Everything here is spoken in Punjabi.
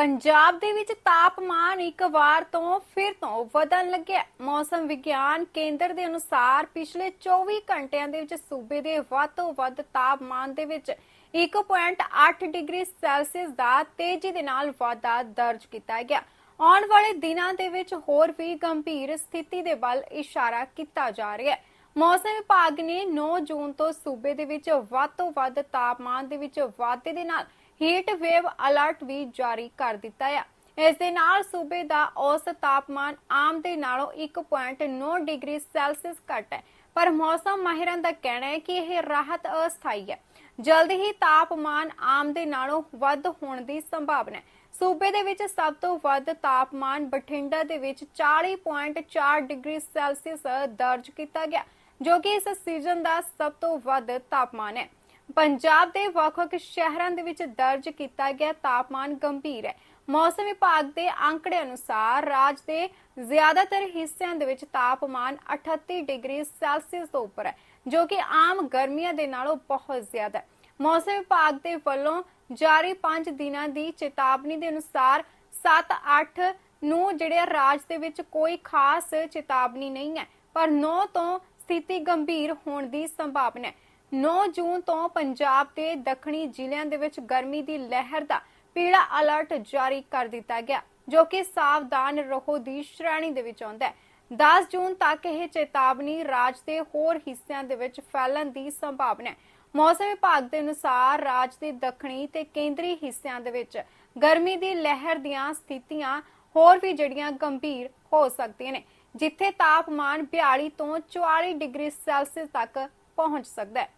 ਪੰਜਾਬ ਦੇ ਵਿੱਚ ਤਾਪਮਾਨ ਇੱਕ ਵਾਰ ਤੋਂ ਫਿਰ ਤੋਂ ਵਧਣ ਲੱਗਿਆ ਮੌਸਮ ਵਿਗਿਆਨ ਕੇਂਦਰ ਦੇ ਅਨੁਸਾਰ ਪਿਛਲੇ 24 ਘੰਟਿਆਂ ਦੇ ਵਿੱਚ ਸੂਬੇ ਦੇ ਵੱਧ ਤੋਂ ਵੱਧ ਤਾਪਮਾਨ ਦੇ ਵਿੱਚ 1.8 ਡਿਗਰੀ ਸੈਲਸੀਅਸ ਦਾ ਤੇਜ਼ੀ ਦੇ ਨਾਲ ਵਾਧਾ ਦਰਜ ਕੀਤਾ ਗਿਆ। ਆਉਣ ਵਾਲੇ ਦਿਨਾਂ ਦੇ ਵਿੱਚ ਹੋਰ ਵੀ ਗੰਭੀਰ ਸਥਿਤੀ ਦੇ ਵੱਲ ਇਸ਼ਾਰਾ ਕੀਤਾ ਜਾ ਰਿਹਾ ਹੈ। ਮੌਸਮ ਵਿਭਾਗ ਨੇ 9 ਜੂਨ ਤੋਂ ਸੂਬੇ ਦੇ ਵਿੱਚ ਵੱਧ ਤੋਂ ਵੱਧ ਤਾਪਮਾਨ ਦੇ ਵਿੱਚ ਵਾਧੇ ਦੇ ਨਾਲ ਹੀਟ ਵੇਵ ਅਲਰਟ ਵੀ ਜਾਰੀ ਕਰ ਦਿੱਤਾ ਹੈ ਇਸ ਦੇ ਨਾਲ ਸੂਬੇ ਦਾ ਔਸਤ ਤਾਪਮਾਨ ਆਮ ਦੇ ਨਾਲੋਂ 1.9 ਡਿਗਰੀ ਸੈਲਸੀਅਸ ਘੱਟ ਹੈ। ਪਰ ਮੌਸਮ ਮਾਹਿਰਾਂ ਦਾ ਕਹਿਣਾ ਹੈ ਕਿ ਇਹ ਰਾਹਤ ਅਸਥਾਈ ਹੈ। ਜਲਦੀ ਹੀ ਤਾਪਮਾਨ ਆਮ ਦੇ ਨਾਲੋਂ ਵੱਧ ਹੋਣ ਦੀ ਸੰਭਾਵਨਾ ਹੈ। ਸੂਬੇ ਦੇ ਵਿੱਚ ਸਭ ਤੋਂ ਵੱਧ ਤਾਪਮਾਨ ਬਠਿੰਡਾ ਦੇ ਵਿੱਚ 40.4 ਡਿਗਰੀ ਸੈਲਸੀਅਸ ਦਰਜ ਕੀਤਾ ਗਿਆ, ਜੋ ਕਿ ਇਸ ਸੀਜ਼ਨ ਦਾ ਸਭ ਤੋਂ ਵੱਧ ਤਾਪਮਾਨ ਹੈ। ਪੰਜਾਬ ਦੇ ਵੱਖ-ਵੱਖ ਸ਼ਹਿਰਾਂ ਦੇ ਵਿੱਚ ਦਰਜ ਕੀਤਾ ਗਿਆ ਤਾਪਮਾਨ ਗੰਭੀਰ ਹੈ। ਮੌਸਮ ਵਿਭਾਗ ਦੇ ਅੰਕੜੇ ਅਨੁਸਾਰ ਰਾਜ ਦੇ ਜ਼ਿਆਦਾਤਰ ਹਿੱਸਿਆਂ ਦੇ ਵਿੱਚ ਤਾਪਮਾਨ 38 ਡਿਗਰੀ ਸੈਲਸੀਅਸ ਤੋਂ ਉੱਪਰ ਹੈ, ਜੋ ਕਿ ਆਮ ਗਰਮੀਆਂ ਦੇ ਨਾਲੋਂ ਬਹੁਤ ਜ਼ਿਆਦਾ ਹੈ। ਮੌਸਮ ਵਿਭਾਗ ਦੇ ਵੱਲੋਂ ਜਾਰੀ 5 ਦਿਨਾਂ ਦੀ ਚੇਤਾਵਨੀ ਦੇ ਅਨੁਸਾਰ 7 8 ਨੂੰ ਜਿਹੜੇ ਰਾਜ ਦੇ ਵਿੱਚ ਕੋਈ ਖਾਸ ਚੇਤਾਵਨੀ ਨਹੀਂ ਹੈ, ਪਰ 9 ਤੋਂ ਸਥਿਤੀ ਗੰਭੀਰ ਹੋਣ ਦੀ ਸੰਭਾਵਨਾ ਹੈ। 9 ਜੂਨ ਤੋਂ ਪੰਜਾਬ ਦੇ ਦੱਖਣੀ ਜ਼ਿਲ੍ਹਿਆਂ ਦੇ ਵਿੱਚ ਗਰਮੀ ਦੀ ਲਹਿਰ ਦਾ ਪੀਲਾ ਅਲਰਟ ਜਾਰੀ ਕਰ ਦਿੱਤਾ ਗਿਆ, ਜੋ ਕਿ ਸਾਵਧਾਨ ਰਹੋ ਦੀ ਸ਼੍ਰੇਣੀ ਦੇ ਵਿੱਚ ਆਉਂਦਾ ਹੈ। 10 ਜੂਨ ਤੱਕ ਇਹ ਚੇਤਾਵਨੀ ਰਾਜ ਦੇ ਹੋਰ ਹਿੱਸਿਆਂ ਦੇ ਵਿੱਚ ਫੈਲਣ ਦੀ ਸੰਭਾਵਨਾ ਹੈ। ਮੌਸਮ ਵਿਭਾਗ ਦੇ ਅਨੁਸਾਰ ਰਾਜ ਦੇ ਦੱਖਣੀ ਤੇ ਕੇਂਦਰੀ ਹਿੱਸਿਆਂ ਦੇ ਵਿੱਚ ਗਰਮੀ ਦੀ ਲਹਿਰ ਦੀਆਂ ਸਥਿਤੀਆਂ ਹੋਰ ਵੀ ਜਿਹੜੀਆਂ ਗੰਭੀਰ ਹੋ ਸਕਦੀਆਂ ਨੇ, ਜਿੱਥੇ ਤਾਪਮਾਨ 42 ਤੋਂ 44 ਡਿਗਰੀ ਸੈਲਸੀਅਸ ਤੱਕ ਪਹੁੰਚ ਸਕਦਾ ਹੈ।